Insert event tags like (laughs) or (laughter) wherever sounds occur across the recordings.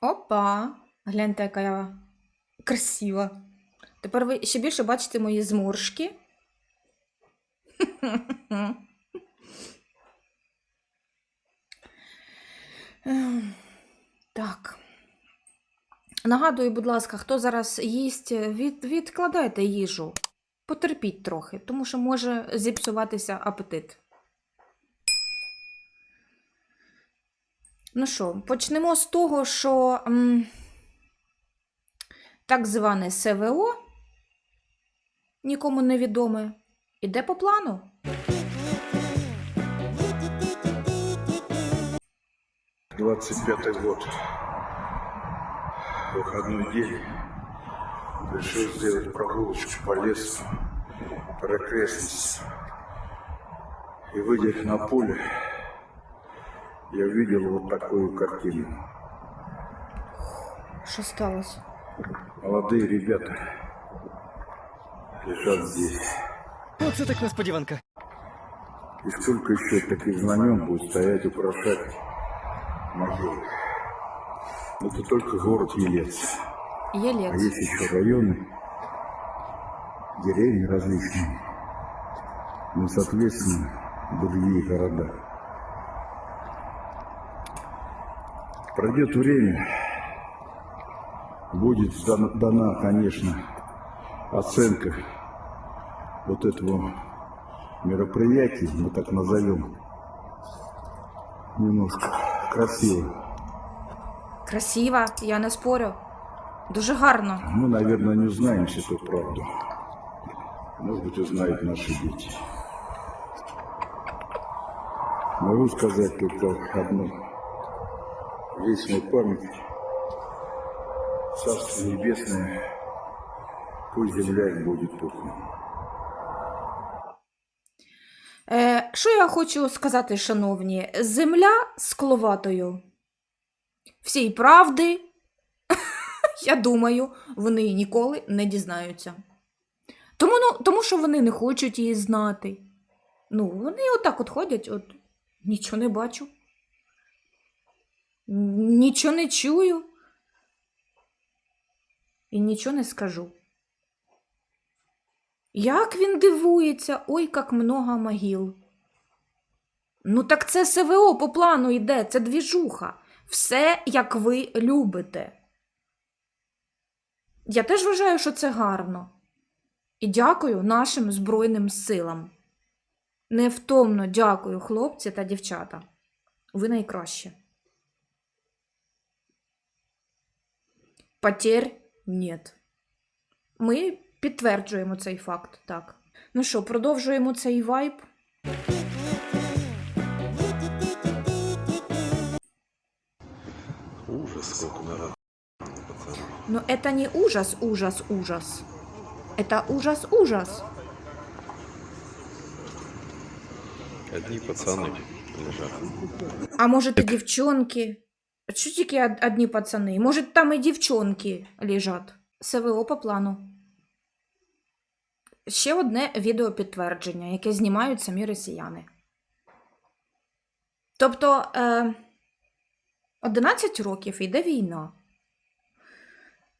Опа! Гляньте, яка я красива. Тепер ви ще більше бачите мої зморшки. (laughs) Так. Нагадую, будь ласка, хто зараз їсть, від, відкладайте їжу. Потерпіть трохи, тому що може зіпсуватися апетит. Ну що, почнемо з того, що м, так зване СВО, нікому не відоме, іде по плану. Двадцать пятый год. Выходной день. Решил сделать прогулочку по лесу, по окрестностям. И выйдя на поле, я увидел вот такую картину. Що сталося? Молодые ребята лежат здесь. Оце так несподіванка. И сколько еще таких знамен будет стоять украшать могилы. Это только город Елец. А Єлець. есть еще районы, деревни различные. Ну, соответственно, другие города. Пройдет время, будет дан- дана, конечно, оценка вот этого мероприятия, мы так назовем, немножко красиво. Красиво, я не спорю. Дуже гарно. Мы, наверное, не узнаем всю эту правду. Может быть, узнают наши дети. Могу сказать только одно. Вечная память, Царство Небесное, пусть земля им будет пухом. Е, що я хочу сказати, шановні? Земля з кловатою. Всій правди, (laughs) я думаю, вони ніколи не дізнаються. Тому, ну, тому що вони не хочуть її знати. Ну, вони отак от ходять, от нічого не бачу. Нічого не чую. І нічого не скажу. Як він дивується, ой, як много могил. Ну, так це СВО по плану йде, це двіжуха. Все, як ви любите. Я теж вважаю, що це гарно. І дякую нашим Збройним силам. Невтомно дякую, хлопці та дівчата. Ви найкраще. Потерь нет. Ми підтверджуємо цей факт, так. Ну що, продовжуємо цей вайб. Ужас, сколько народ, пацаны. Но это не ужас, ужас, ужас. Это ужас, ужас. Одни пацаны лежат. А может і дівчонки? Що тільки одні пацани? Може, там і дівчонки лежать? СВО по плану. Ще одне відеопідтвердження, яке знімають самі росіяни. Тобто е, 11 років йде війна.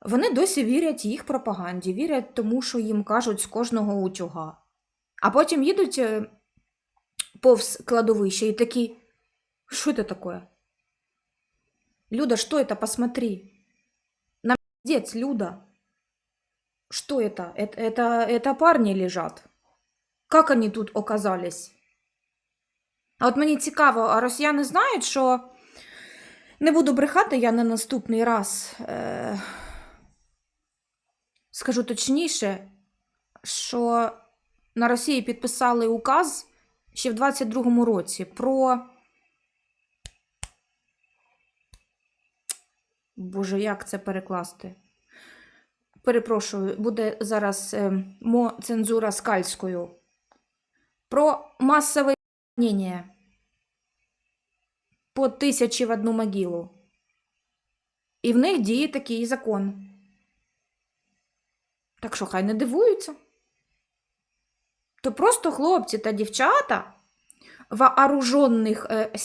Вони досі вірять їх пропаганді, вірять тому, що їм кажуть з кожного утюга. А потім їдуть е, повз кладовище і такі. Що це таке? Люда, что это? Посмотри. На пиздец, Люда. Что это? это? Это это парни лежат. Как они тут оказались? А от мені цікаво, а росіяни знають, що не буду брехати, я на наступний раз е... скажу точніше, що на Росії підписали указ ще в 22-му році про. Боже, як це перекласти? Перепрошую, буде зараз е, мо цензура скальською. Про масове мнення по тисячі в одну могилу. І в них діє такий закон. Так що хай не дивуються. То просто хлопці та дівчата вооруженных э,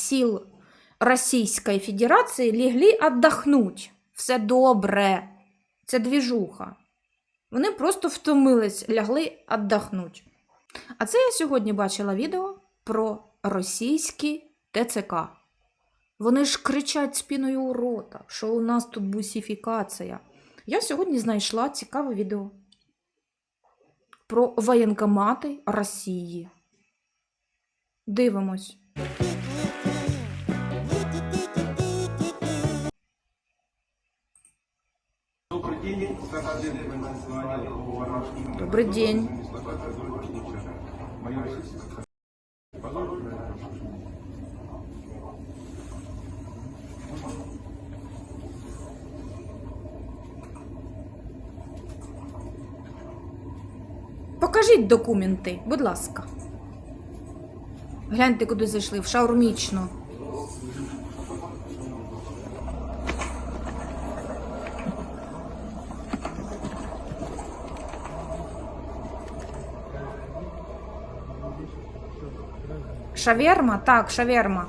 сил Российской Федерации легли отдохнуть Все добре. Це двіжуха. Вони просто втомились, лягли віддохнуть. А це я сьогодні бачила відео про російські ТЦК. Вони ж кричать спіною у рота, що у нас тут бусифікація. Я сьогодні знайшла цікаве відео про воєнкомати Росії. Дивимось. Добрий день. Покажіть документи, будь ласка. Гляньте, куди зайшли, в шаурмічну. Шаверма? Так, шаверма.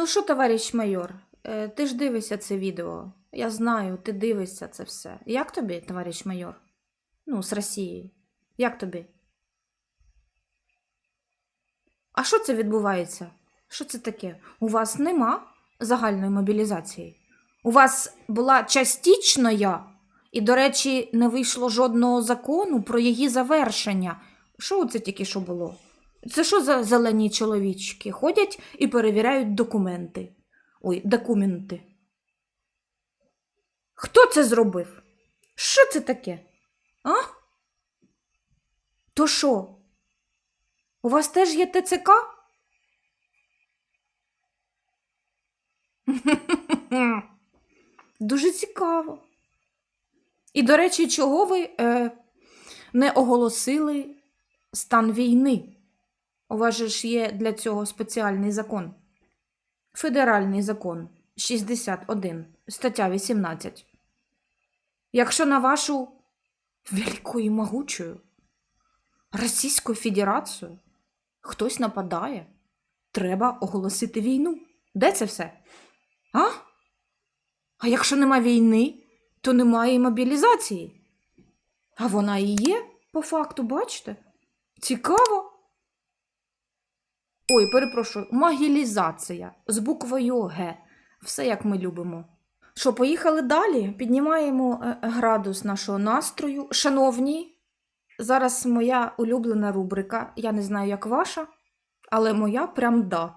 Ну що, товариш майор, е, ти ж дивишся це відео. Я знаю, ти дивишся це все. Як тобі, товариш майор? Ну, з Росії. Як тобі? А що це відбувається? Що це таке? У вас нема загальної мобілізації? У вас була частічна, і, до речі, не вийшло жодного закону про її завершення. Що це тільки що було? Це що за зелені чоловічки? Ходять і перевіряють документи. Ой, документи. Хто це зробив? Що це таке? А? То що? У вас теж є ТЦК? (laughs) Дуже цікаво. І, до речі, чого ви е, не оголосили стан війни? У вас же ж є для цього спеціальний закон. Федеральний закон 61, стаття 18. Якщо на вашу велику і могучу Російську Федерацію хтось нападає, треба оголосити війну. Де це все? А? А якщо нема війни, то немає і мобілізації. А вона і є, по факту, бачите? Цікаво. Ой, перепрошую, могілізація з буквою Г. Все як ми любимо. Що, поїхали далі? Піднімаємо е, градус нашого настрою. Шановні, зараз моя улюблена рубрика. Я не знаю, як ваша, але моя прям да.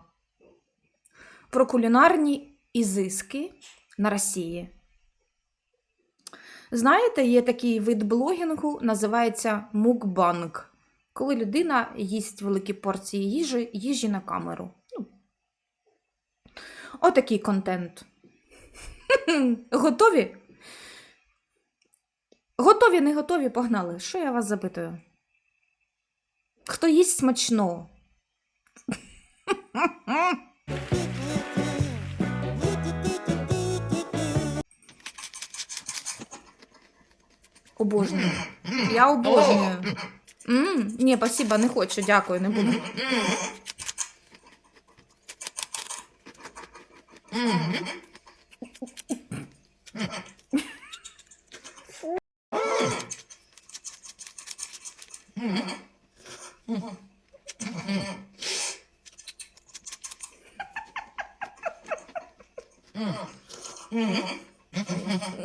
Про кулінарні ізиски на Росії. Знаєте, є такий вид блогінгу, називається мукбанг коли людина їсть великі порції їжі, їжі на камеру. Отакий контент. (laughs) Готові? Готові, не готові, погнали. Що я вас запитую? Хто їсть смачно? (laughs) Обожнюю. Я обожнюю. М, Ні, спасибо, не хочу, дякую, не буду.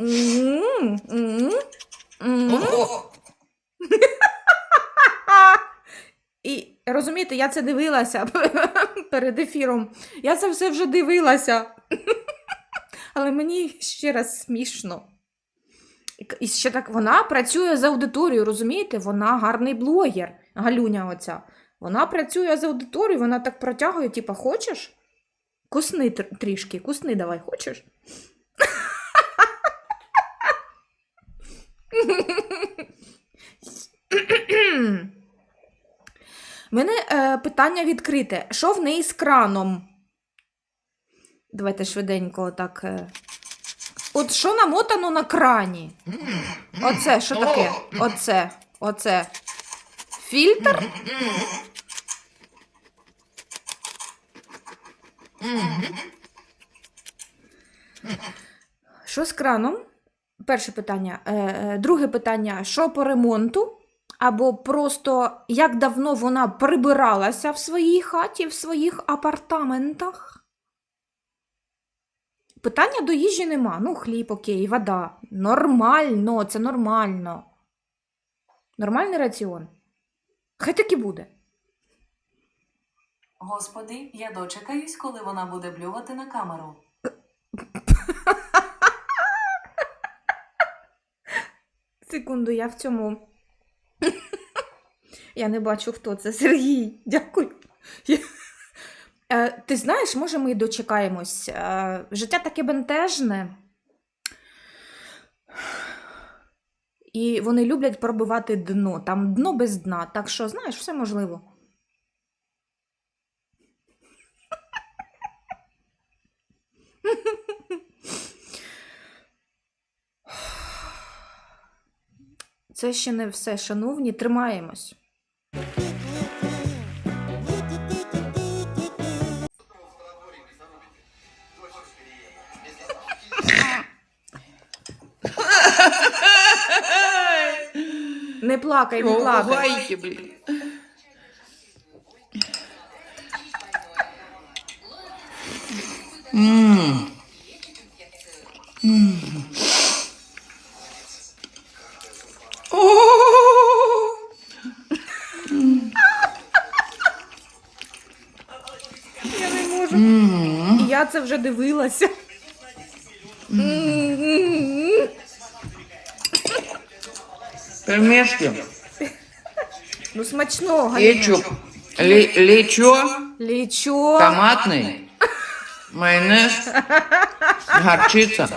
М, м, м. І розумієте, я це дивилася (laughs) перед ефіром. Я це все вже дивилася. (laughs) Але мені ще раз смішно. І ще так вона працює з аудиторією, розумієте? Вона гарний блогер, Галюня оця. Вона працює з аудиторією, вона так протягує, типа, хочеш? Кусни трішки, кусни давай, хочеш? Мене е, питання відкрите. Що в неї з краном? Давайте швиденько так. Е. От що намотано на крані? Оце, що таке? Оце, оце. Фільтр? Що з краном? Перше питання. Е, е, друге питання: що по ремонту? Або просто як давно вона прибиралася в своїй хаті, в своїх апартаментах? Питання до їжі нема. Ну, хліб, окей, вода. Нормально, це нормально. Нормальний раціон. Хай так і буде. Господи, я дочекаюсь, коли вона буде блювати на камеру. (laughs) Секунду, я в цьому. Я не бачу, хто це. (laughs) Сергій, дякую. Е, Ти знаєш, може, ми й дочекаємось. Е, Життя таке бентежне. І вони люблять пробивати дно. Там дно без дна. Так що, знаєш, все можливо. Це ще не все, шановні, тримаємось. Не плакай, не плакай. М. Я не можу. Я це вже дивилася. Пельмешки. Ну, смачного. Галина. Кетчуп. Ле- Лечо. Лічо. Томатный. Майонез. Горчица.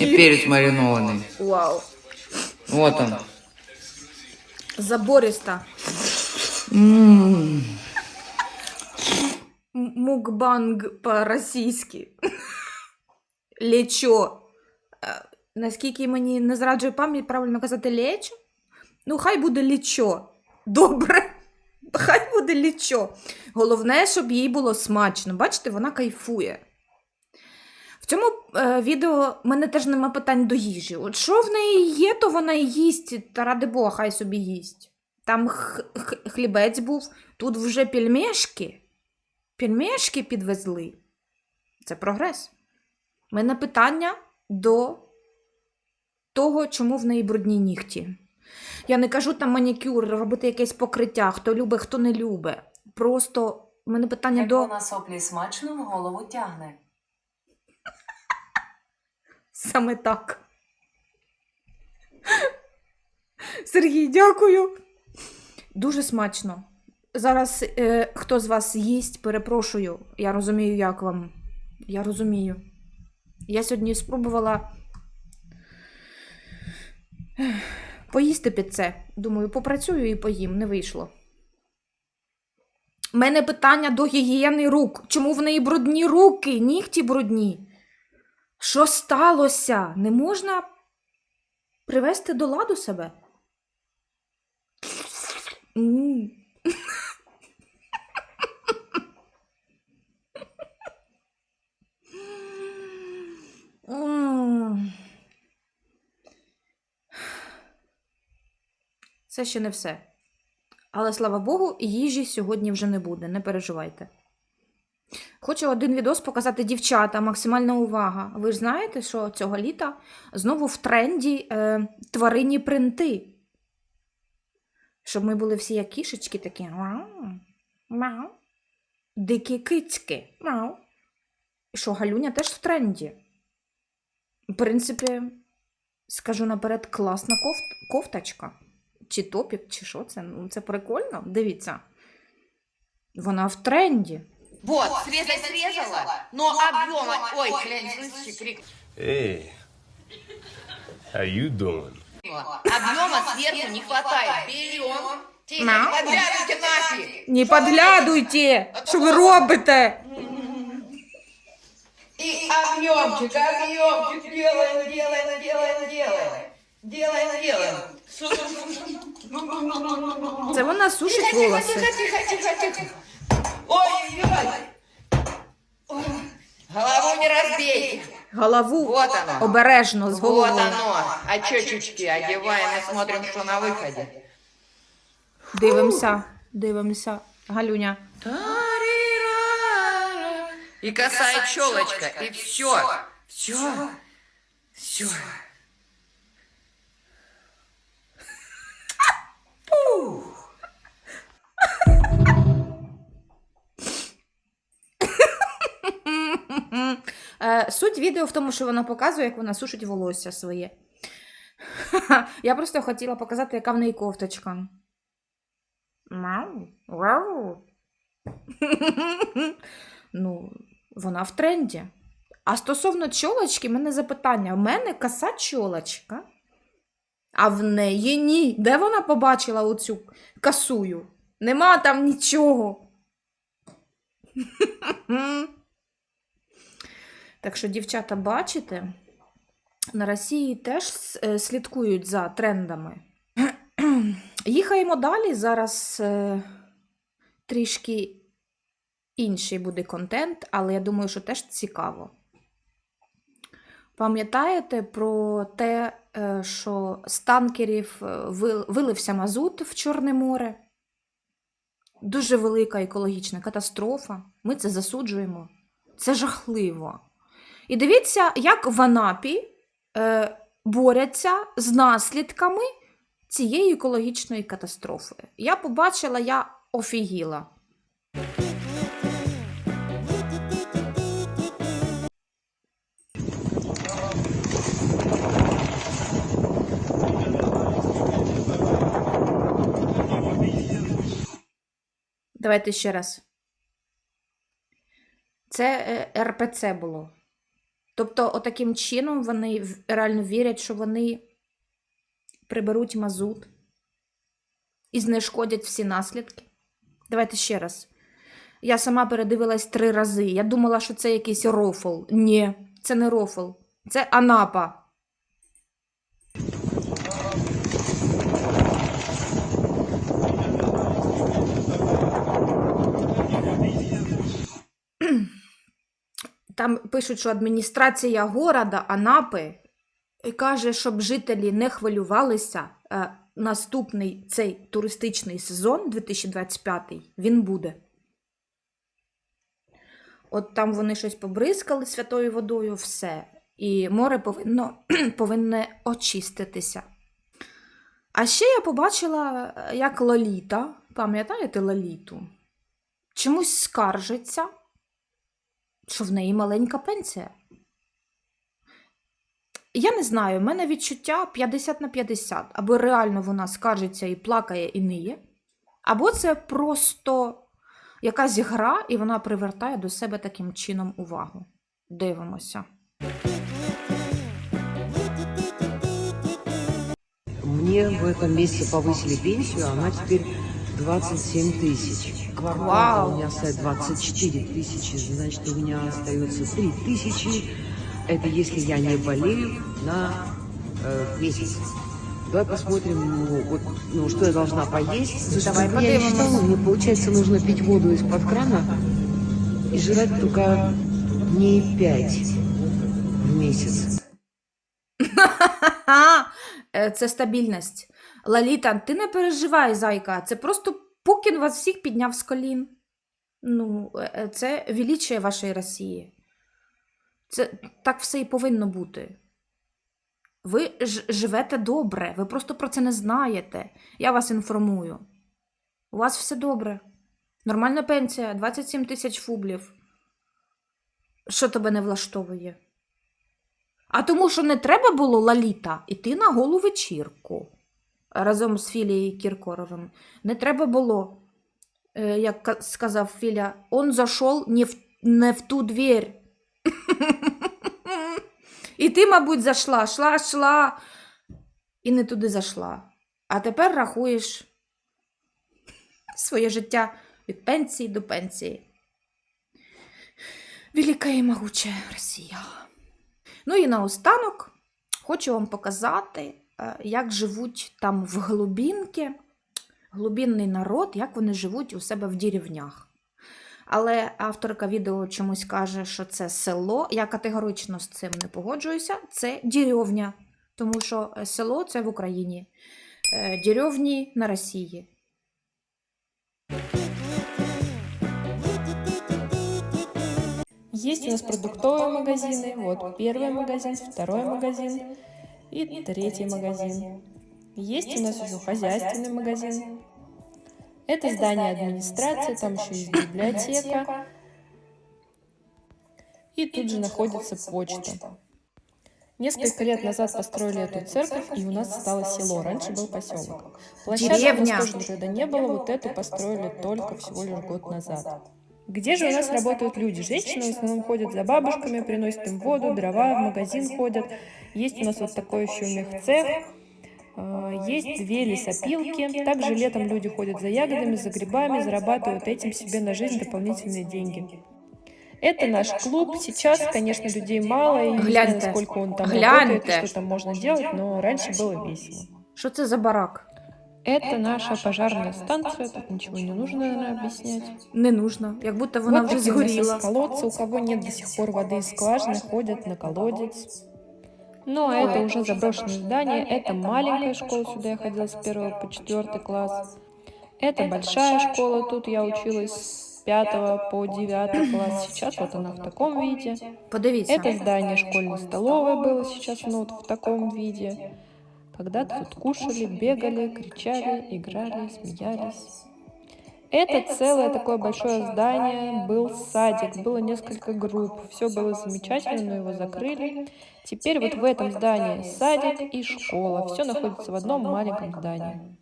И перец маринованный. Вау. Вот он. Забориста. М. М- Мукбанг по-російськи. Лечо. Е, Наскільки мені не зраджує пам'ять, правильно казати лечо? Ну, хай буде лічо. Добре. Хай буде лічо. Головне, щоб їй було смачно. Бачите, вона кайфує. В цьому е, відео мене теж нема питань до їжі. От що в неї є, то вона і їсть, та ради Бога, хай собі їсть. Там х- х- хлібець був, тут вже пельмешки. Пельмешки підвезли. Це прогрес. Мене питання до того, чому в неї брудні нігті. Я не кажу там манікюр, робити якесь покриття, хто любить, хто не любить. Просто мене питання Як до. вона соплі смачно в голову тягне. Саме так. Сергій, дякую. Дуже смачно. Зараз е, хто з вас їсть, перепрошую. Я розумію, як вам. Я розумію. Я сьогодні спробувала поїсти під це. Думаю, попрацюю і поїм, не вийшло. У мене питання до гігієни рук. Чому в неї брудні руки, нігті брудні? Що сталося? Не можна привести до ладу себе? М. М. Це ще не все. Але слава Богу, їжі сьогодні вже не буде, не переживайте. Хочу один відос показати дівчата, максимальна увага. Ви ж знаєте, що цього літа знову в тренді е, тваринні принти. Щоб ми були всі як кішечки такі. Мяу. Дикі кицьки. Мяу. Що, Галюня теж в тренді. В принципі, скажу наперед, класна кофт, кофточка Чи топік, чи що це? Ну, це прикольно. Дивіться. Вона в тренді. Вот, срезать срезала, но объема... Ой, глянь, слышишь, крик. Hey, how you doing? Объема сверху не хватает. Берем. Тихо, не подглядывайте нафиг. Не подглядуйте! Що ви робите? И объемчик, объемчик делаем, делаем, делаем, делаем. Делаем, делаем. Це вона сушить Тихо, волоси. тихо, тихо, тихо, тихо. Ой-ой-ой. Голову не разбейте. Голову Вот оно. обережно з Вот оно. А чечечки одеваем и смотрим, что на выходе. Дивимося, дивимося. Галюня. И косая челочка, и все. Все. Все. Е, суть відео в тому, що вона показує, як вона сушить волосся своє. (laughs) Я просто хотіла показати, яка в неї кофточка. Мау, вау. (laughs) Ну, вона в тренді. А стосовно чолочки, в мене запитання: в мене коса чолочка, а в неї ні. Де вона побачила оцю косую? Нема там нічого. (laughs) Так що, дівчата, бачите, на Росії теж е, слідкують за трендами. (clears throat) Їхаємо далі. Зараз е, трішки інший буде контент, але я думаю, що теж цікаво. Пам'ятаєте про те, е, що з танкерів вилився мазут в Чорне море? Дуже велика екологічна катастрофа. Ми це засуджуємо. Це жахливо. І дивіться, як в Анапі е, борються з наслідками цієї екологічної катастрофи. Я побачила, я офігіла. Давайте ще раз. Це е, РПЦ було. Тобто, отаким чином вони реально вірять, що вони приберуть мазут і знешкодять всі наслідки. Давайте ще раз. Я сама передивилась три рази. Я думала, що це якийсь рофл. Ні, це не рофл. Це Анапа. Там пишуть, що адміністрація города Анапи каже, щоб жителі не хвилювалися. е, Наступний цей туристичний сезон 2025 він буде. От там вони щось побризкали святою водою, все. І море повинно, (clears throat) повинне очиститися. А ще я побачила, е, як Лоліта, пам'ятаєте Лоліту? Чомусь скаржиться, що в неї маленька пенсія. Я не знаю, в мене відчуття 50 на 50. Або реально вона скаржиться і плакає, і ниє, або це просто якась гра, і вона привертає до себе таким чином увагу. Дивимося. Мне в этом месяце повысили пенсию, она теперь 27 тысяч. Квартал Вау. у меня стоит 24 тысячи, значит, у меня остается 3 тысячи. Это если я не болею на э, месяц. Давай посмотрим, ну, вот, ну, что я должна поесть. Слушай, Давай как я считала, мне получается нужно пить воду из-под крана и жрать только дней 5 в месяц. (laughs) Це стабільність. Лаліта, ти не переживай, зайка. Це просто Пукін вас всіх підняв з колін. Ну, е, е, це величие вашої Росії. Це так все і повинно бути. Ви ж живете добре, ви просто про це не знаєте. Я вас інформую. У вас все добре. Нормальна пенсія, 27 тисяч фублів. Що тебе не влаштовує? А тому, що не треба було Лаліта іти на голу вечірку разом з Філією Кіркоровим. Не треба було е, як сказав Філя, он зайшов не в, не в ту двір. І ти, мабуть, зайшла, шла, шла, і не туди зайшла. А тепер рахуєш своє життя від пенсії до пенсії. Велика і могуча Росія. Ну і наостанок хочу вам показати, як живуть там в глубінки, глубінний народ, як вони живуть у себе в деревнях. Але авторка відео чомусь каже, що це село. Я категорично з цим не погоджуюся. Це деревня, тому що е, село це в Україні, е, деревні на Росії. Есть у нас продуктовые магазины. Вот первый магазин, второй магазин И третий магазин. Есть у нас еще хозяйственный магазин. Это здание администрации, там еще есть библиотека. И тут же находится почта. Несколько лет назад построили эту церковь, и у нас стало село. Раньше был поселок. Площадки у нас тоже никогда не было. Вот эту построили только всего лишь год назад. Где же у нас работают люди? Женщины в основном ходят за бабушками, приносят им воду, дрова, в магазин ходят. Есть у нас вот такой еще мехцех. А, Есть две лесопилки. Также летом люди ходят за ягодами, за грибами, зарабатывают этим себе на жизнь дополнительные деньги. Это наш клуб. Сейчас, конечно, людей мало, и не знаю, насколько он там работает, и что там можно делать, но раньше было весело. Що це за барак? Это наша пожарная станция, тут ничего не нужно, наверное, объяснять. Не нужно, як будто вона вот у згоріла. есть колодцы, у кого нет до сих пор воды из скважины, ходят на колодец. Ну, а это уже заброшенное здание, это маленькая школа, сюда я ходила с первого по четвертый класс. Это большая школа, тут я училась с пятого по девятый класс, сейчас вот она в таком виде. Подивіться. Это здание школьной столовой было, сейчас оно вот в таком виде. Когда-то тут кушали, бегали, кричали, играли, смеялись. Это целое такое большое здание, был садик, было несколько групп, все было замечательно, но его закрыли. Теперь вот в этом здании садик и школа, все находится в одном маленьком здании.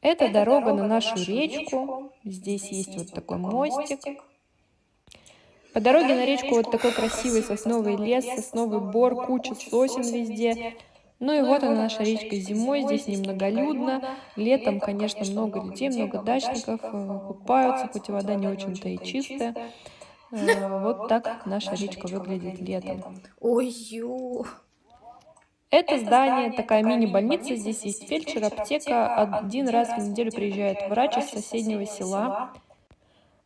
Это дорога на нашу речку, здесь есть вот такой мостик. По дороге на речку вот такой красивый сосновый лес, сосновый бор, куча сосен везде. Ну и вот она наша речка зимой, здесь немноголюдно. Летом, конечно, много людей, много дачников э, купаются, хоть и вода не очень-то и чистая. Э, Вот так наша речка выглядит летом. Ой-ё. Это здание, такая мини-больница, здесь есть фельдшер, аптека. Один раз в неделю приезжает врач из соседнего села.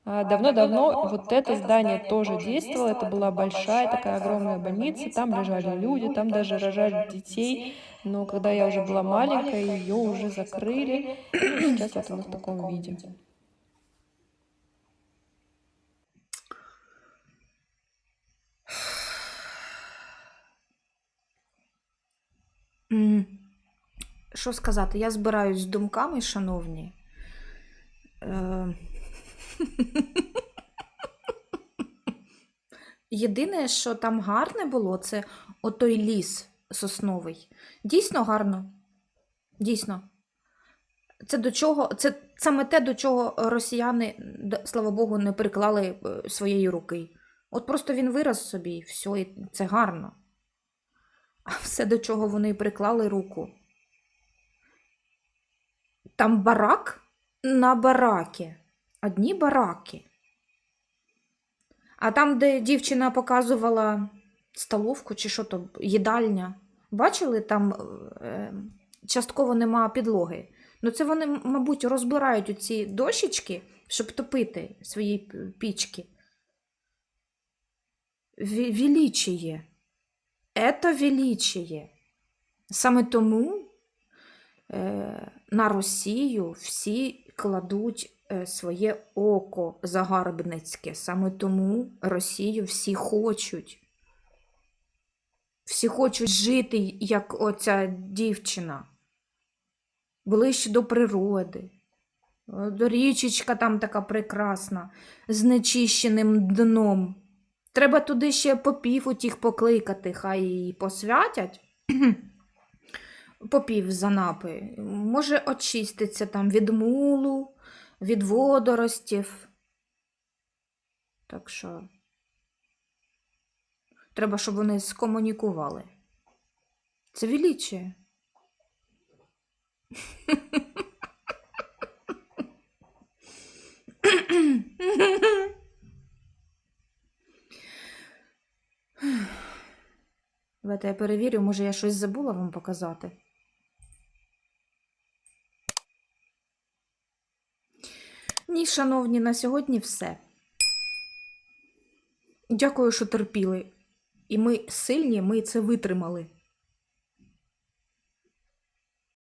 А, Давно-давно вот это здание тоже действовало, это была большая такая огромная больница, там лежали люди, там даже рожали детей, но когда я уже была маленькая, ее уже закрыли, (clears throat) и сейчас вот она в таком виде. Що сказати? Я збираюсь з думками, шановні. Єдине, що там гарне було, це отой ліс сосновий. Дійсно гарно. Дійсно. Це до чого, це саме те, до чого росіяни, слава Богу, не приклали е, своєї руки. От просто він вираз собі, і все, і це гарно. А все, до чого вони приклали руку. Там барак на бараки. Одні бараки. А там, де дівчина показувала столовку чи що то, їдальня, бачили, там е, частково нема підлоги. Ну, це вони, мабуть, розбирають оці дощечки, щоб топити свої пічки. Величіє. Ето величіє. Саме тому е, на Росію всі кладуть своє око загарбницьке. Саме тому Росію всі хочуть. Всі хочуть жити, як оця дівчина. Ближче до природи. Річечка там така прекрасна, з нечищеним дном. Треба туди ще попів утіх покликати, хай її посвятять. (clears throat) Попів з Анапи. Може, очиститься там від мулу, від водоростів. Так що треба, щоб вони скомунікували. Це величие. Давайте я перевірю, може я щось забула вам показати. Ні, шановні, на сьогодні все. Дякую, що терпіли. І ми сильні, ми це витримали.